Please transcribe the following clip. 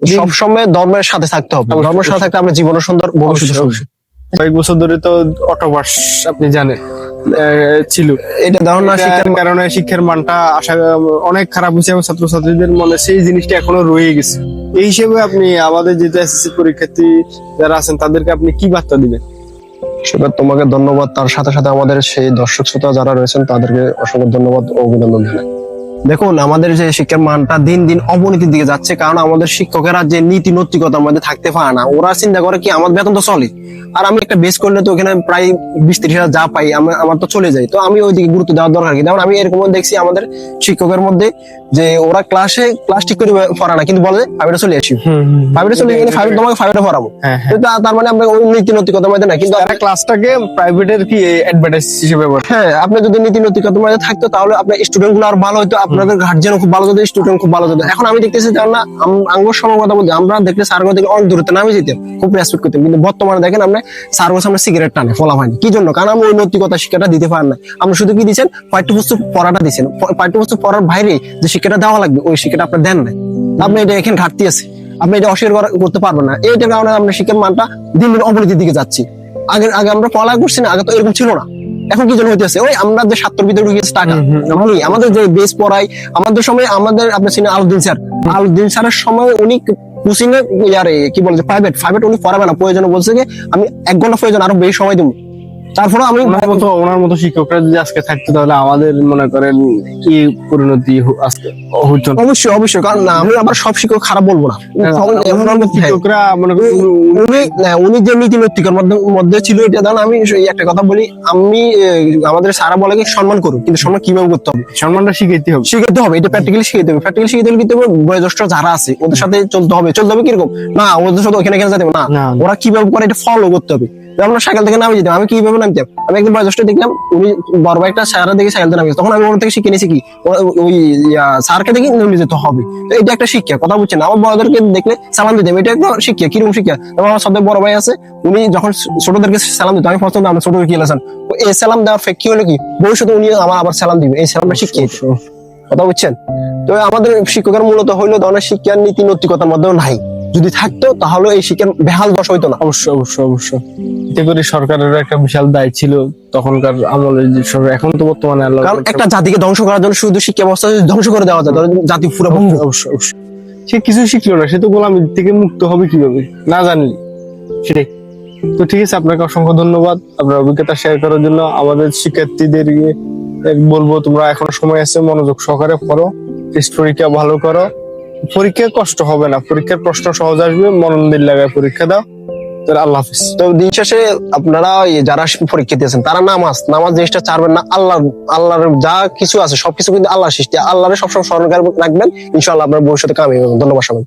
সবসময় ধর্মের সাথে থাকতে হবে। ধর্মের সাথে থাকতে আমরা জীবনে সুন্দর ভবিষ্যৎ। কয়েক বছর ধরে তো অটোবাস আপনি জানেন ছিল। এটা ধারণা শিক্ষা শিক্ষার কারণে শিক্ষার মানটা আশা অনেক খারাপ হয়েছে এবং ছাত্রছাত্রীদের মনে সেই জিনিসটা এখনও রয়ে গেছে। এই হিসেবে আপনি আমাদের যেহেতু এসএসসি পরীক্ষার্থী যারা আছেন তাদেরকে আপনি কি বার্তা দিবেন? সেটা তোমাকে ধন্যবাদ। তার সাথে সাথে আমাদের সেই দর্শক শ্রোতা যারা রয়েছেন তাদেরকে অসংখ্য ধন্যবাদ ও অভিনন্দন জানাই। দেখুন আমাদের যে শিক্ষার মানটা দিন দিন অবনতির দিকে যাচ্ছে কারণ আমাদের শিক্ষকেরা যে নীতি নৈতিকতার মধ্যে থাকতে পারে না ওরা চিন্তা করে কি আমার বেতন তো চলে আর আমি একটা বেস করলে তো ওখানে প্রায় বিশ ত্রিশ হাজার যা পাই আমার তো চলে যায়। তো আমি ওই দিকে গুরুত্ব দেওয়ার দরকার কি? যেমন আমি এরকম দেখছি আমাদের শিক্ষকের মধ্যে যে ওরা ক্লাসে ক্লাস ঠিক করে পড়া না কিন্তু বলে ফাইভে চলে আসি। ফাইভে চলে গেলে ফাইভ তোমাকে ফাইভে পড়াবো। হ্যাঁ হ্যাঁ। তার মানে আমরা ওই নীতি নৈতিকতার মধ্যে না কিন্তু ক্লাসটাকে প্রাইভেটের কি অ্যাডভার্টাইজ হিসেবে হ্যাঁ আপনি যদি নীতি নৈতিকতার মধ্যে থাকতো তাহলে আপনার স্টুডেন্টগুলো আর ভালো হতো আপনাদের গার্জিয়ান খুব ভালো হতো স্টুডেন্ট খুব ভালো হতো এখন আমি দেখতেছি যে না আঙ্গুর সময় কথা বলতে আমরা দেখলে স্যার থেকে অনেক দূরত্বে নামে যেতাম খুব রেসপেক্ট করতাম। কিন্তু বর্তমানে দেখেন আমরা স্যার সামনে সিগারেট টানে ফলা হয়নি। কি জন্য? কারণ আমরা ওই নৈতিকতা শিক্ষাটা দিতে পারেন না। আমরা শুধু কি দিচ্ছেন? পাঠ্যপুস্তক পড়াটা দিচ্ছেন। পাঠ্যপুস্তক পড়ার বাইরে যে শিক্ষাটা দেওয়া লাগবে ওই শিক্ষাটা আপনার দেন না আপনি এটা এখানে ঘাটতি আছে। আপনি এটা অস্বীকার করতে পারবেন না। এইটার কারণে আমরা শিক্ষার মানটা দিন দিন অবনতির দিকে যাচ্ছি। আগে আগে আমরা পড়া করছি না আগে তো এরকম ছিল না। এখন কি জন্য হইতেছে ওই আমরা যে ভিতরে ঢুকে গেছি টাকা। আমি আমাদের যে বেস পড়াই আমাদের সময় আমাদের আপনি চিনেন আলুদ্দিন স্যার। আলুদ্দিন স্যারের সময় উনি কোচিং ইয়ারে কি বলে প্রাইভেট প্রাইভেট উনি পড়াবে না। প্রয়োজন বলছে যে আমি এক ঘণ্টা প্রয়োজন আরও বেশি সময় দেবো। তারপরে আমি ওনার মতো ওনার মতো শিক্ষকরা যদি আজকে থাকতো তাহলে আমাদের মনে করেন কি পরিণতি আজকে হতো অবশ্যই অবশ্যই কারণ না, আমি আবার সব শিক্ষক খারাপ বলব না। হ্যাঁ। শিক্ষকরা মনে করেন উনি উনি যে নীতি নৈতিকের মধ্যে মধ্যে ছিল এটা জানো আমি একটা কথা বলি আমি আমাদের সারা বলে সম্মান করুক কিন্তু সম্মান কীভাবে করতে হবে? সম্মানটা শিখাইতে হবে। শিখাতে হবে এটা প্র্যাকটিক্যালি শিখাতে হবে। প্র্যাকটিক্যালি শিখাতে হলে কি হবে বয়োজ্যেষ্ঠ যারা আছে ওদের সাথে চলতে হবে। চলতে হবে কীরকম? না ওদের সাথে ওখানে এখানে যেতে হবে না। না। ওরা কীভাবে করে এটা ফলো করতে হবে? আমরা সাইকেল থেকে নামে যেতাম আমি কীভাবে নামতাম? আমি একদিন বয়োজ্যেষ্ঠ দেখলাম উনি বড় ভাই একটা সারা দেখে সাইকেল নামে তখন আমি ওর থেকে শিখে নিয়েছি কি ওই স্যারকে দেখে নেমে যেতে হবে। তো এটা একটা শিক্ষা কথা বুঝছেন আমার বড়দেরকে দেখলে সালাম দিতাম এটা একটা শিক্ষা কীরকম শিক্ষা? আমার সব বড় ভাই আছে উনি যখন ছোটদেরকে সালাম দিত আমি প্রথম আমরা ছোটদের কি আছেন এই সালাম দেওয়ার ফেক কি হলো কি? ভবিষ্যতে উনি আমার আবার সালাম দিবে এই সালামটা শিখিয়ে কথা বুঝছেন তো আমাদের শিক্ষকের মূলত হইল ধরনের শিক্ষার নীতি নৈতিকতার মধ্যেও নাই। যদি থাকতো তাহলে এই শিক্ষার বেহাল দশ হইতো না। অবশ্যই অবশ্যই অবশ্যই। এতে করে সরকারের একটা বিশাল দায় ছিল তখনকার আমলে এখন তো বর্তমানে কারণ একটা জাতিকে ধ্বংস করার জন্য শুধু শিক্ষা ব্যবস্থা ধ্বংস করে দেওয়া যায়। তাহলে জাতি পুরো অবশ্যই অবশ্যই সে কিছু শিখলো না সে তো গোলামি থেকে মুক্ত হবে কীভাবে? না জানলি সেটাই। তো ঠিক আছে আপনাকে অসংখ্য ধন্যবাদ। আপনার অভিজ্ঞতা শেয়ার করার জন্য আমাদের শিক্ষার্থীদের বলব তোমরা এখনও সময় আছে মনোযোগ সহকারে পড়ো। পরীক্ষা ভালো করো। পরীক্ষায় কষ্ট হবে না। পরীক্ষার প্রশ্ন সহজ আসবে মনন দিন লাগায় পরীক্ষা দাও। আল্লাহ হাফিজ। তো দিন শেষে আপনারা যারা পরীক্ষা দিয়েছেন, তারা নামাজ নামাজ জিনিসটা ছাড়বেন না আল্লাহ আল্লাহর যা কিছু আছে, সবকিছু কিন্তু আল্লাহ সৃষ্টি। আল্লাহরে সবসময় স্মরণ রাখবেন, ইনশাআল্লাহ আপনার ভবিষ্যতে কামিয়ে ধন্যবাদ সবাই